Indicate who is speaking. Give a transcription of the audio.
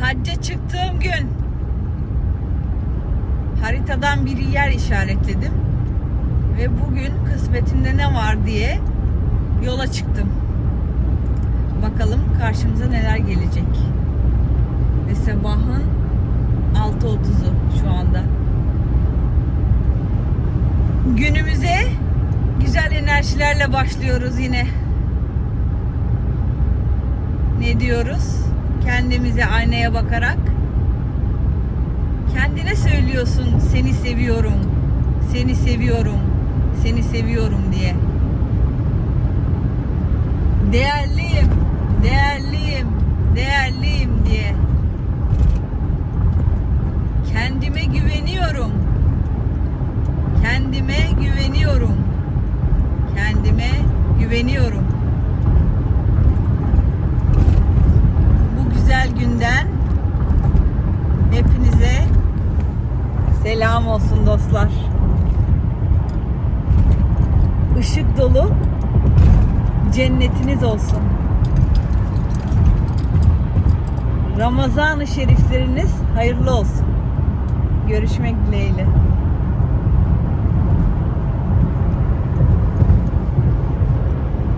Speaker 1: hacca çıktığım gün haritadan bir yer işaretledim ve bugün kısmetimde ne var diye yola çıktım. Bakalım karşımıza neler gelecek. Ve sabahın 6.30'u şu anda. Günümüze güzel enerjilerle başlıyoruz yine. Ne diyoruz? Kendimize aynaya bakarak kendine söylüyorsun seni seviyorum. Seni seviyorum. Seni seviyorum diye. Değerliyim. Değerliyim. Değerliyim diye. Kendime güveniyorum. Kendime güveniyorum. Kendime güveniyorum. Selam olsun dostlar. Işık dolu cennetiniz olsun. Ramazan-ı şerifleriniz hayırlı olsun. Görüşmek dileğiyle.